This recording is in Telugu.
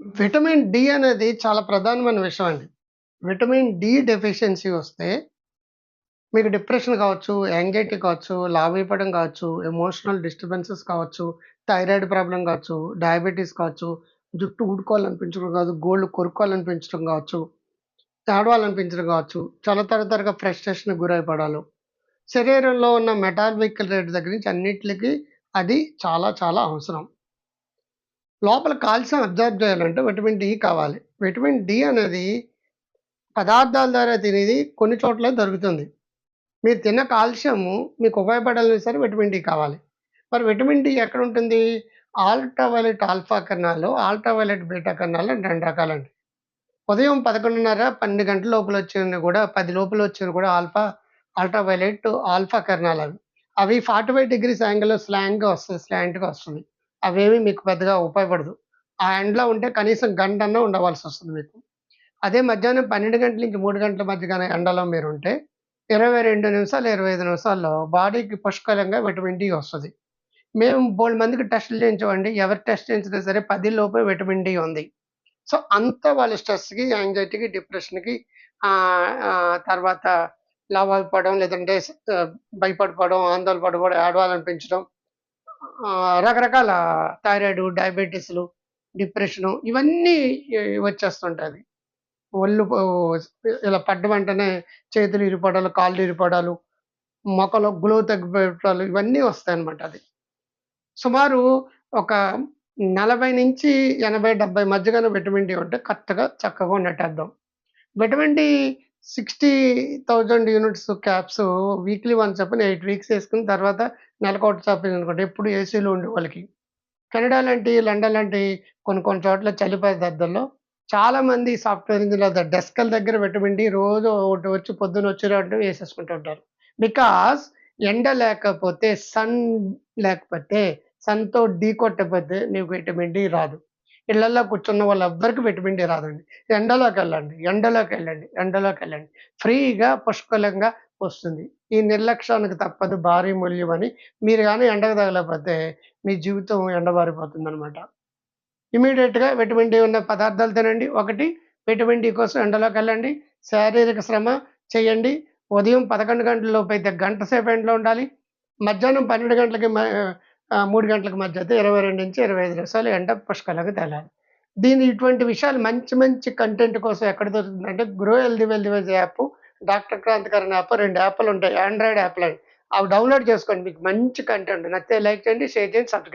విటమిన్ డి అనేది చాలా ప్రధానమైన విషయం అండి. విటమిన్ డి డెఫిషియన్సీ వస్తే మీకు డిప్రెషన్ కావచ్చు, యాంగ్జైటీ కావచ్చు, లావైపోవడం కావచ్చు, ఎమోషనల్ డిస్టర్బెన్సెస్ కావచ్చు, థైరాయిడ్ ప్రాబ్లం కావచ్చు, డయాబెటీస్ కావచ్చు, జుట్టు ఊడుకోవాలనిపించడం కాదు, గోల్డ్ కొరుక్కోవాలనిపించడం కావచ్చు, ఆడవాలనిపించడం కావచ్చు, చాలా తరతరగా ఫ్రస్ట్రేషన్‌కి గురైపడాలు. శరీరంలో ఉన్న మెటాబాలిక్ రేట్ దగ్గర నుంచి అన్నిట్లికి అది చాలా చాలా అవసరం. లోపల కాల్షియం అబ్జర్బ్ చేయాలంటే విటమిన్ డి కావాలి. విటమిన్ డి అనేది పదార్థాల ద్వారా తినేది కొన్ని చోట్ల దొరుకుతుంది. మీరు తిన్న కాల్షియము మీకు ఉపయోగపడాలని సరే విటమిన్ డి కావాలి. మరి విటమిన్ డి ఎక్కడ ఉంటుంది ఆల్ట్రావైలెట్ ఆల్ఫా కిరణాలు, ఆల్ట్రావైలెట్ బీటా కిరణాలు రెండు 2 రకాలండి. ఉదయం 11:30, 12 గంటల లోపల వచ్చేవి కూడా పది లోపల వచ్చిన కూడా ఆల్ఫా అల్ట్రావైలెట్ ఆల్ఫా కర్ణాలు అవి 45 డిగ్రీస్ యాంగిల్‌లో స్లాంగ్గా వస్తుంది స్లాంట్‌గా వస్తుంది అవేమీ మీకు పెద్దగా ఉపయోగపడదు. ఆ ఎండలో ఉంటే కనీసం గంటన్నా వస్తుంది మీకు. అదే మధ్యాహ్నం 12 గంటల నుంచి మూడు గంటల మధ్య మీరు ఎండలో మీరుంటే 22 నిమిషాలు, 25 నిమిషాల్లో బాడీకి పుష్కలంగా విటమిన్ డి వస్తుంది మేము బోలెడు మందికి టెస్టులు చేయించమండి ఎవరు టెస్ట్ చేయించినా సరే పది లోపే విటమిన్ డి ఉంది. సో, అంత వాళ్ళ స్ట్రెస్‌కి, యాంగ్జైటీకి, డిప్రెషన్‌కి తర్వాత లాభాలు పడడం లేదంటే భయపడిపోవడం, ఆందోళన పడిపోవడం, ఏడవాలనిపించడం రకరకాల థైరాయిడ్ డయాబెటిస్‌లు, డిప్రెషను ఇవన్నీ వచ్చేస్తుంటుంది ఒళ్ళు ఇలా పడ్డ వెంటనే చేతులు ఇరిపడాలు కాళ్ళు ఇరిపడాలు మొక్కలో గ్లో తగ్గిపోవడాలు ఇవన్నీ వస్తాయన్నమాట అది. సుమారు ఒక నలభై నుంచి ఎనభై డెబ్బై మధ్యగానే విటమిన్ డి ఉంటే కరెక్ట్‌గా చక్కగా ఉన్నట్టేద్దాం vitamin D 60,000 units caps weekly once చొప్పున ఎయిట్ వీక్స్ వేసుకుని తర్వాత నెలకోటి చొప్పుననుకోండి ఎప్పుడు ఏసీలో ఉండే వాళ్ళకి. కెనడా లాంటి, లండన్ లాంటి కొన్ని కొన్ని చోట్ల చలి పదార్థాల్లో చాలామంది సాఫ్ట్‌వేర్ ఇంజినీర్ల డెస్కల దగ్గర విటమిన్ డి రోజు ఒకటి వచ్చి పొద్దున్న వచ్చి వేసేసుకుంటూ ఉంటారు. బికాస్ ఎండ లేకపోతే సన్ లేకపోతే సన్‌తో ఢీ కొట్టకపోతే నీకు విటమిన్ డి రాదు. ఇళ్ళలో కూర్చున్న వాళ్ళెవ్వరికీ విటమిన్ డి రాదండి. ఎండలోకెళ్ళండి, ఎండలోకెళ్ళండి, ఎండలోకెళ్ళండి. ఫ్రీగా పుష్కలంగా వస్తుంది. ఈ నిర్లక్ష్యానికి తప్పదు భారీ మూల్యం అని మీరు కానీ ఎండకు తగలకపోతే మీ జీవితం ఎండబారిపోతుందనమాట. ఇమీడియట్గా విటమిన్ డి ఉన్న పదార్థాలు తినండి. ఒకటి విటమిన్ డి కోసం ఎండలోకెళ్ళండి. శారీరక శ్రమ చేయండి. ఉదయం 11 గంటల అయితే గంట సేపు ఎండలో ఉండాలి. మధ్యాహ్నం 12 గంటలకి మూడు గంటలకు మధ్య అయితే 22-25 నిమిషాలు ఎండ పుష్కలకు తేలాలి దీని ఇటువంటి విషయాలు మంచి మంచి కంటెంట్ కోసం ఎక్కడ దొరుకుతుందంటే grow healthy wealthy app, doctor Kranthikaran app app 2 యాప్‌లుంటాయి. ఆండ్రాయిడ్ యాప్లు అవి డౌన్‌లోడ్ చేసుకోండి. మీకు మంచి కంటెంట్ నచ్చితే లైక్ చేయండి, షేర్ చేయండి, సబ్స్క్రైబ్